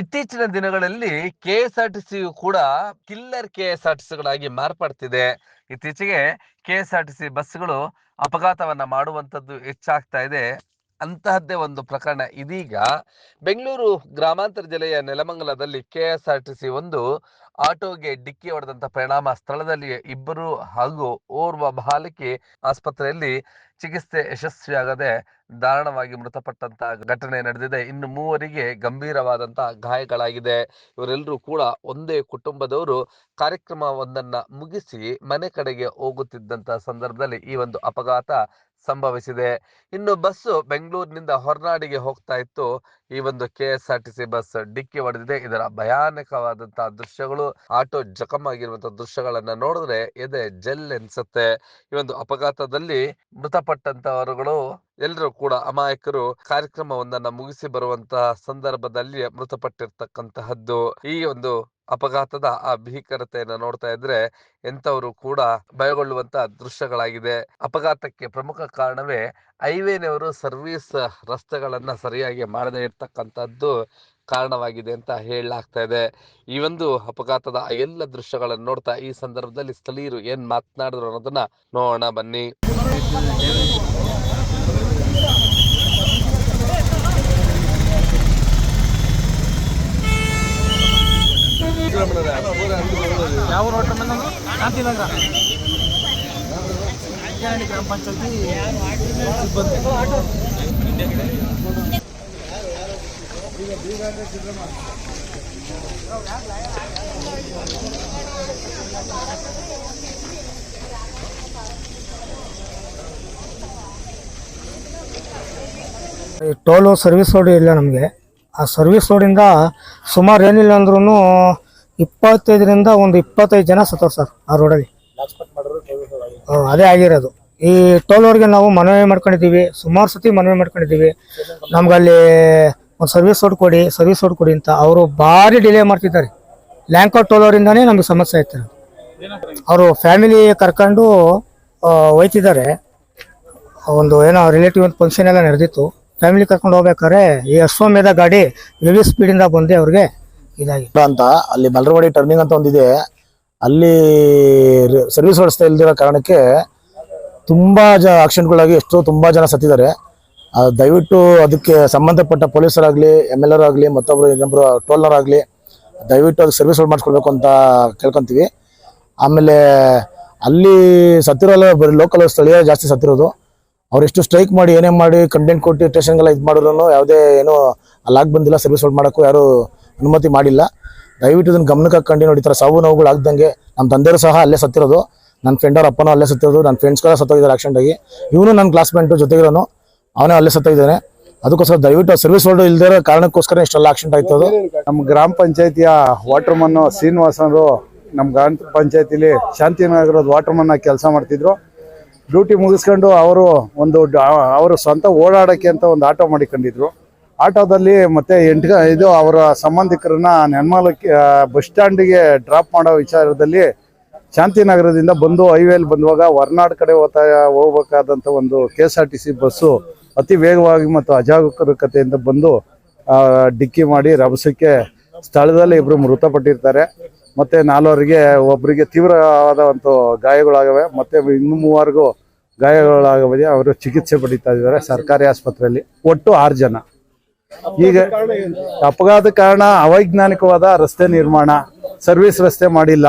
ಇತ್ತೀಚಿನ ದಿನಗಳಲ್ಲಿ K S R T C ಕೂಡ killer K S R T ಸಿಗಳಾಗಿ ಮಾರ್ಪಡ್ತಿದೆ. ಇತ್ತೀಚೆಗೆ K S R T C ಬಸ್ಗಳು ಅಪಘಾತವನ್ನ ಮಾಡುವಂತದ್ದು ಹೆಚ್ಚಾಗ್ತಾ ಇದೆ. ಅಂತಹದ್ದೇ ಒಂದು ಪ್ರಕರಣ. ಇದೀಗ ಬೆಂಗಳೂರು ಗ್ರಾಮಾಂತರ ಜಿಲ್ಲೆಯ ನೆಲಮಂಗಲದಲ್ಲಿ ಕೆಎಸ್ಆರ್ಟಿಸಿ ಒಂದು ಆಟೋಗೆ ಡಿಕ್ಕಿ ಹೊಡೆದಂತ ಪರಿಣಾಮ ಸ್ಥಳದಲ್ಲಿ ಇಬ್ಬರು ಹಾಗೂ ಓರ್ವ ಬಾಲಕಿ ಆಸ್ಪತ್ರೆಯಲ್ಲಿ ಚಿಕಿತ್ಸೆ ಯಶಸ್ವಿಯಾಗದೆ ದಾರುಣವಾಗಿ ಮೃತಪಟ್ಟಂತ ಘಟನೆ ನಡೆದಿದೆ. ಇನ್ನು ಮೂವರಿಗೆ ಗಂಭೀರವಾದಂತಹ ಗಾಯಗಳಾಗಿದೆ. ಇವರೆಲ್ಲರೂ ಕೂಡ ಒಂದೇ ಕುಟುಂಬದವರು. ಕಾರ್ಯಕ್ರಮವೊಂದನ್ನ ಮುಗಿಸಿ ಮನೆ ಕಡೆಗೆ ಹೋಗುತ್ತಿದ್ದಂತ ಸಂದರ್ಭದಲ್ಲಿ ಈ ಒಂದು ಅಪಘಾತ ಸಂಭವಿಸಿದೆ. ಇನ್ನು ಬಸ್ಸು ಬೆಂಗಳೂರಿನಿಂದ ಹೊರನಾಡಿಗೆ ಹೋಗ್ತಾ ಇತ್ತು. ಈ ಒಂದು K S R T C bus ಡಿಕ್ಕಿ ಹೊಡೆದಿದೆ. ಇದರ ಭಯಾನಕವಾದಂತಹ ದೃಶ್ಯಗಳು, ಆಟೋ ಜಖಮ್ ಆಗಿರುವಂತಹ ದೃಶ್ಯಗಳನ್ನ ನೋಡಿದ್ರೆ ಎದೆ ಜೆಲ್ ಎನ್ಸುತ್ತೆ. ಈ ಒಂದು ಅಪಘಾತದಲ್ಲಿ ಮೃತಪಟ್ಟಂತವರುಗಳು ಎಲ್ಲರೂ ಕೂಡ ಅಮಾಯಕರು ಕಾರ್ಯಕ್ರಮವೊಂದನ್ನ ಮುಗಿಸಿ ಬರುವಂತಹ ಸಂದರ್ಭದಲ್ಲಿ ಮೃತಪಟ್ಟಿರ್ತಕ್ಕಂತಹದ್ದು ಈ ಒಂದು ಅಪಘಾತದ ಆ ಭೀಕರತೆಯನ್ನು ನೋಡ್ತಾ ಇದ್ರೆ ಎಂಥವರು ಕೂಡ ಭಯಗೊಳ್ಳುವಂತ ದೃಶ್ಯಗಳಾಗಿದೆ. ಅಪಘಾತಕ್ಕೆ ಪ್ರಮುಖ ಕಾರಣವೇ ಹೈವೇನವರು ಸರ್ವಿಸ್ ರಸ್ತೆಗಳನ್ನ ಸರಿಯಾಗಿ ಮಾಡದೇ ಇರ್ತಕ್ಕಂಥದ್ದು ಕಾರಣವಾಗಿದೆ ಅಂತ ಹೇಳಲಾಗ್ತಾ ಇದೆ. ಈ ಒಂದು ಅಪಘಾತದ ಎಲ್ಲ ದೃಶ್ಯಗಳನ್ನು ನೋಡ್ತಾ ಈ ಸಂದರ್ಭದಲ್ಲಿ ಸ್ಥಳೀಯರು ಏನ್ ಮಾತನಾಡಿದ್ರು ಅನ್ನೋದನ್ನ ನೋಡೋಣ ಬನ್ನಿ. ಯಾವ ರೋಡ್ ಬಂದಂದ್ರೆ ಶಾಂತಿನಗರ. ವಿದ್ಯಾರಣ್ಯ ಗ್ರಾಮ ಪಂಚಾಯತಿ ಸಿಬ್ಬಂದಿ. ಟೋಲು ಸರ್ವಿಸ್ ರೋಡ್ ಇಲ್ಲ ನಮಗೆ. ಆ ಸರ್ವಿಸ್ ರೋಡಿಂದ ಸುಮಾರು ಏನಿಲ್ಲ ಅಂದ್ರೂ ಇಪ್ಪತ್ತೈದರಿಂದ ಒಂದು ಇಪ್ಪತ್ತೈದು ಜನ ಸತ್ತವ್ರು ಸರ್ ಆ ರೋಡಲ್ಲಿ. ಅದೇ ಆಗಿರೋದು. ಈ ಟೋಲ್ ಅವ್ರಿಗೆ ನಾವು ಮನವಿ ಮಾಡ್ಕೊಂಡಿದ್ದೀವಿ. ಸುಮಾರು ಸತಿ ಮನವಿ ಮಾಡ್ಕೊಂಡಿದ್ದೀವಿ. ನಮ್ಗೆ ಅಲ್ಲಿ ಒಂದು ಸರ್ವಿಸ್ ರೋಡ್ ಕೊಡಿ, ಸರ್ವಿಸ್ ರೋಡ್ ಕೊಡಿ ಅಂತ ಅವರು ಭಾರಿ ಡಿಲೇ ಮಾಡ್ತಿದ್ದಾರೆ. ಲ್ಯಾಂಕೋ ಟೋಲ್ ಅವರಿಂದಾನೇ ನಮಗೆ ಸಮಸ್ಯೆ ಆಯ್ತು. ಅವರು ಫ್ಯಾಮಿಲಿ ಕರ್ಕೊಂಡು ಹೋಯ್ತಿದ್ದಾರೆ. ಒಂದು ಏನೋ ರಿಲೇಟಿವ್ ಒಂದು ಫಂಕ್ಷನ್ ಎಲ್ಲ ನಡೆದಿತ್ತು. ಫ್ಯಾಮಿಲಿ ಕರ್ಕೊಂಡು ಹೋಗ್ಬೇಕಾದ್ರೆ ಈ ಅಶ್ವಮೇಧ ಗಾಡಿ ಹೆವಿ ಸ್ಪೀಡಿಂದ ಬಂದೆ ಅವ್ರಿಗೆ ಅಂತ, ಅಲ್ಲಿ ಮಲ್ರವಾಡಿ ಟರ್ನಿಂಗ್ ಅಂತ ಒಂದಿದೆ. ಅಲ್ಲಿ ಸರ್ವಿಸ್ ವ್ಯವಸ್ಥೆ ಇಲ್ದಿರೋ ಕಾರಣಕ್ಕೆ ತುಂಬಾ ಜ ಆಕ್ಸಿಡೆಂಟ್ಗಳಾಗಿ ಎಷ್ಟೋ ತುಂಬಾ ಜನ ಸತ್ತಿದ್ದಾರೆ. ದಯವಿಟ್ಟು ಅದಕ್ಕೆ ಸಂಬಂಧಪಟ್ಟ ಪೊಲೀಸರಾಗಲಿ ಎಂ ಎಲ್ ಆಗಲಿ ಮತ್ತೊಬ್ರು ಇನ್ನೊಬ್ರು ಆಗಲಿ ದಯವಿಟ್ಟು ಅದಕ್ಕೆ ಸರ್ವಿಸ್ ಮಾಡಿಸ್ಕೊಳ್ಬೇಕು ಅಂತ ಕೇಳ್ಕೊಂತೀವಿ. ಆಮೇಲೆ ಅಲ್ಲಿ ಸತ್ತಿರೋಲ್ಲ, ಬರೀ ಲೋಕಲ್ ಸ್ಥಳೀಯ ಜಾಸ್ತಿ ಸತ್ತಿರೋದು. ಅವರೆಷ್ಟು ಸ್ಟ್ರೈಕ್ ಮಾಡಿ ಏನೇ ಮಾಡಿ ಕಂಟೆಂಟ್ ಕೊಟ್ಟು ಸ್ಟೇಷನ್ಗೆಲ್ಲ ಇದು ಮಾಡಿದ್ರು ಯಾವುದೇ ಏನು ಅಲ್ಲಾಗ್ ಬಂದಿಲ್ಲ ಸರ್ವಿಸ್ ಹೋಲ್ಡ್ ಮಾಡೋಕ್ಕೂ ಯಾರು ಅನುಮತಿ ಮಾಡಿಲ್ಲ. ದಯವಿಟ್ಟು ಇದನ್ನು ಗಮನಕ್ಕೆ ಹಾಕೊಂಡು ನೋಡಿ, ಈ ಥರ ಸಾವು ನೋವುಗಳು ಆಗ್ದಂಗೆ ನಮ್ಮ ತಂದೆಯರು ಸಹ ಅಲ್ಲೇ ಸತ್ತಿರೋದು. ನನ್ನ ಫ್ರೆಂಡ್ ಅವ್ರ ಅಪ್ಪನೂ ಅಲ್ಲೇ ಸತ್ತಿರೋದು. ನನ್ನ ಫ್ರೆಂಡ್ಸ್ಗೆಲ್ಲ ಸತ್ತೋಗಿದ್ದಾರೆ ಆಕ್ಸಿಡೆಂಟ್ ಆಗಿ. ಇವನು ನನ್ನ ಕ್ಲಾಸ್ಮೇಟು ಜೊತೆಗಿರೋನು. ಅವನೇ ಅಲ್ಲೇ ಸತ್ತೋಗಿದ್ದಾನೆ. ಅದಕ್ಕೋಸ್ಕರ ದಯವಿಟ್ಟು ಸರ್ವಿಸ್ ರೋಡ್ ಇಲ್ದೇ ಇರೋ ಕಾರಣಕ್ಕೋಸ್ಕರ ಇಷ್ಟೆಲ್ಲ ಆಕ್ಸಿಡೆಂಟ್ ಆಯ್ತದ ನಮ್ಮ ಗ್ರಾಮ ಪಂಚಾಯತಿಯ ವಾಟರ್ಮನ್ ಶ್ರೀನಿವಾಸನರು ನಮ್ಮ ಗ್ರಾಮ ಪಂಚಾಯತಿಲಿ ಶಾಂತಿನಗರದ ವಾಟರ್ಮನ್ ಕೆಲಸ ಮಾಡ್ತಿದ್ರು. ಡ್ಯೂಟಿ ಮುಗಿಸ್ಕೊಂಡು ಅವರು ಒಂದು ಅವರು ಸ್ವಂತ ಓಡಾಡೋಕ್ಕೆ ಅಂತ ಒಂದು ಆಟೋ ಮಾಡಿಕೊಂಡಿದ್ರು. ಆಟೋದಲ್ಲಿ ಮತ್ತೆ ಎಂಟು ಇದು ಅವರ ಸಂಬಂಧಿಕರನ್ನ ನೆನ್ಮಾಲಕ್ಕೆ ಬಸ್ ಸ್ಟ್ಯಾಂಡಿಗೆ ಡ್ರಾಪ್ ಮಾಡೋ ವಿಚಾರದಲ್ಲಿ ಶಾಂತಿನಗರದಿಂದ ಬಂದು ಹೈವೇಲಿ ಬಂದುವಾಗ ಹೊರನಾಡು ಕಡೆ ಹೋಗ್ತಾ ಹೋಗ್ಬೇಕಾದಂಥ ಒಂದು K S R T C bus ಅತಿ ವೇಗವಾಗಿ ಮತ್ತು ಅಜಾಗರೂಕತೆಯಿಂದ ಬಂದು ಡಿಕ್ಕಿ ಮಾಡಿ ರಭಸಕ್ಕೆ ಸ್ಥಳದಲ್ಲಿ ಇಬ್ಬರು ಮೃತಪಟ್ಟಿರ್ತಾರೆ. ಮತ್ತೆ ನಾಲ್ವರಿಗೆ ಒಬ್ಬರಿಗೆ ತೀವ್ರವಾದ ಒಂದು ಗಾಯಗಳಾಗವೆ, ಮತ್ತೆ ಇನ್ನು ಮೂವರಿಗೂ ಗಾಯಗಳಾಗವೆ ಅವರು ಚಿಕಿತ್ಸೆ ಪಡೀತಾ ಇದ್ದಾರೆ ಸರ್ಕಾರಿ ಆಸ್ಪತ್ರೆಯಲ್ಲಿ. ಒಟ್ಟು ಆರು ಜನ. ಈಗ ಅಪಘಾತ ಕಾರಣ ಅವೈಜ್ಞಾನಿಕವಾದ ರಸ್ತೆ ನಿರ್ಮಾಣ ಸರ್ವಿಸ್ ರಸ್ತೆ ಮಾಡಿಲ್ಲ.